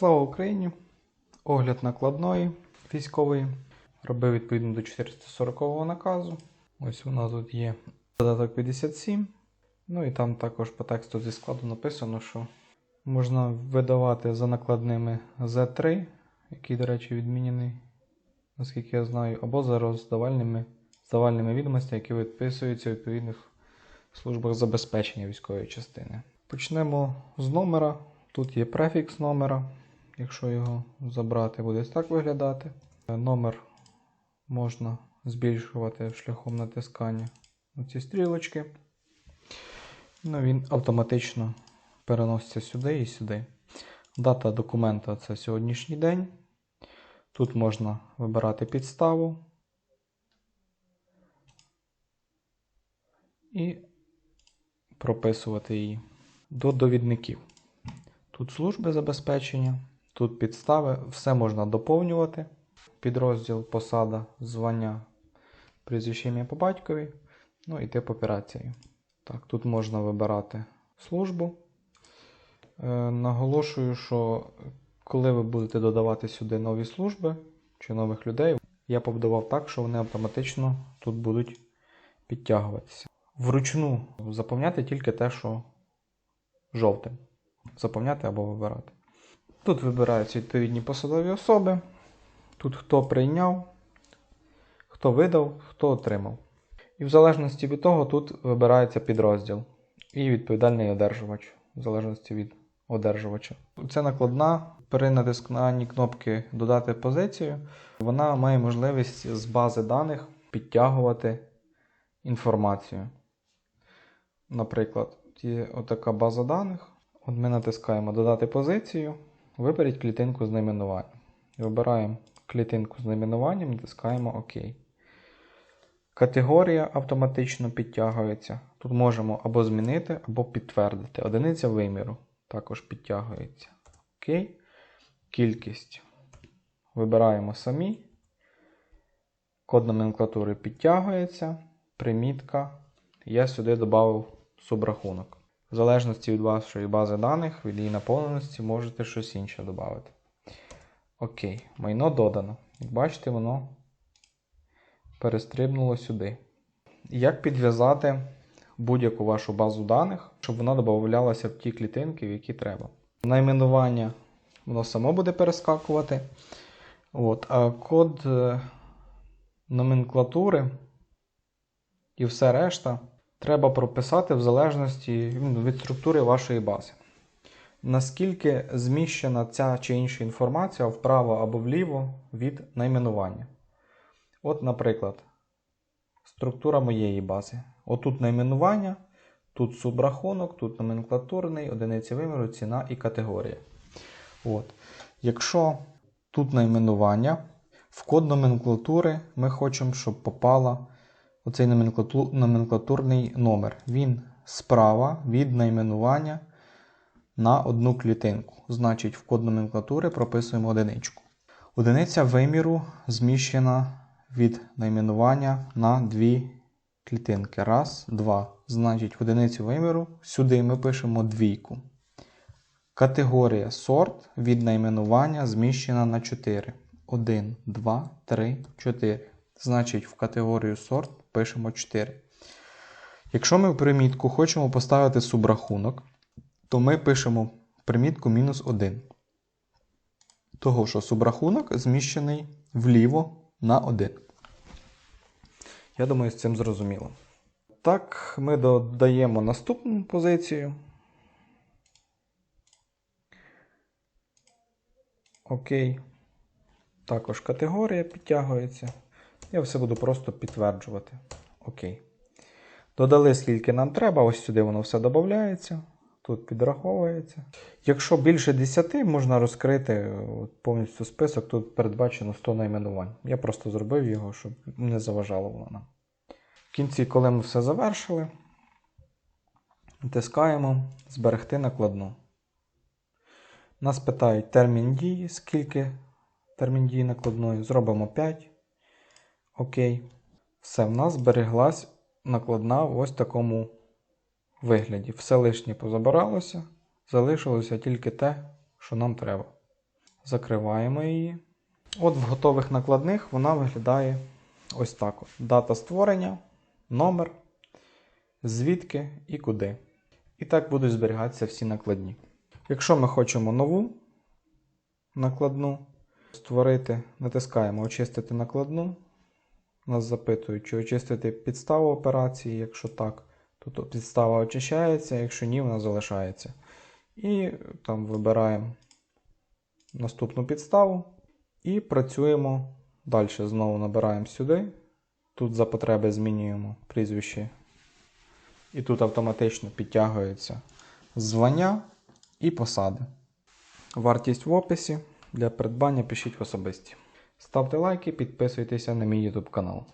Слава Україні! Огляд накладної військової. Робив відповідно до 440 наказу. Ось у нас тут є додаток 57. Ну і там також по тексту зі складу написано, що можна видавати за накладними Z3, який, до речі, відмінений, наскільки я знаю, або за роздавальними здавальними відомостями, які відписуються у відповідних службах забезпечення військової частини. Почнемо з номера. Тут є префікс номера. Якщо його забрати, буде так виглядати. Е, Номер можна збільшувати шляхом натискання на ці стрілочки. Ну, він автоматично переноситься сюди і сюди. Дата документа це сьогоднішній день. Тут можна вибирати підставу. І прописувати її до довідників. Тут служби забезпечення, тут підстави, все можна доповнювати. Підрозділ, посада, звання, прізвище ім'я по батькові, ну і тип операції. Так, тут можна вибирати службу. Е, наголошую, що коли ви будете додавати сюди нові служби чи нових людей, я побудував так, що вони автоматично тут будуть підтягуватися. Вручну заповняти тільки те, що жовтим. Заповняти або вибирати. Тут вибираються відповідні посадові особи. Тут хто прийняв, хто видав, хто отримав. І в залежності від того, тут вибирається підрозділ і відповідальний одержувач, в залежності від одержувача. Це накладна. При натисканні кнопки Додати позицію, вона має можливість з бази даних підтягувати інформацію. Наприклад, є отака база даних. От ми натискаємо Додати позицію, виберіть клітинку з найменуванням. Вибираємо клітинку з найменуванням, натискаємо ОК. Категорія автоматично підтягується. Тут можемо або змінити, або підтвердити. Одиниця виміру також підтягується. ОК. Кількість. Вибираємо самі. Код номенклатури підтягується. Примітка. Я сюди додав субрахунок. В залежності від вашої бази даних, від її наповненості, можете щось інше додати. Окей, майно додано. Як бачите, воно перестрибнуло сюди. Як підв'язати будь-яку вашу базу даних, щоб вона додавалася в ті клітинки, в які треба. Найменування воно само буде перескакувати. От, А код е, номенклатури і все решта треба прописати в залежності ну, від структури вашої бази. Наскільки зміщена ця чи інша інформація вправо або вліво від найменування. От, наприклад, структура моєї бази. Отут найменування, тут субрахунок, тут номенклатурний, одиниці виміру, ціна і категорія. От. Якщо тут найменування, в код номенклатури ми хочемо, щоб попала оцей номенклатурний номер. Він справа від найменування на одну клітинку. Значить, в код номенклатури прописуємо одиничку. Одиниця виміру зміщена від найменування на дві клітинки. Раз, два. Значить, в одиницю виміру сюди ми пишемо двійку. Категорія сорт від найменування зміщена на 4. 1, 2, 3, 4. Значить, в категорію сорт пишемо 4. Якщо ми в примітку хочемо поставити субрахунок, то ми пишемо примітку мінус 1. Того, що субрахунок зміщений вліво на 1. Я думаю, з цим зрозуміло. Так, ми додаємо наступну позицію. Окей. Також категорія підтягується. Я все буду просто підтверджувати. Окей. Додали, скільки нам треба, ось сюди воно все додається. Тут підраховується. Якщо більше 10, можна розкрити повністю список. Тут передбачено 100 найменувань. Я просто зробив його, щоб не заважало воно нам. В кінці, коли ми все завершили, натискаємо Зберегти накладну. Нас питають термін дії, скільки термін дії накладної. Зробимо 5. Окей. Все, в нас збереглась накладна в ось такому вигляді. Все лишнє позабиралося, залишилося тільки те, що нам треба. Закриваємо її. От в готових накладних вона виглядає ось так. Дата створення, номер, звідки і куди. І так будуть зберігатися всі накладні. Якщо ми хочемо нову накладну створити, натискаємо Очистити накладну. Нас запитують, чи очистити підставу операції. Якщо так, то підстава очищається, якщо ні, вона залишається. І там вибираємо наступну підставу і працюємо далі. Знову набираємо сюди. Тут за потреби змінюємо прізвище. І тут автоматично підтягується звання і посади. Вартість в описі. Для придбання пишіть в особисті. Ставте лайки, підписуйтеся на мій YouTube канал.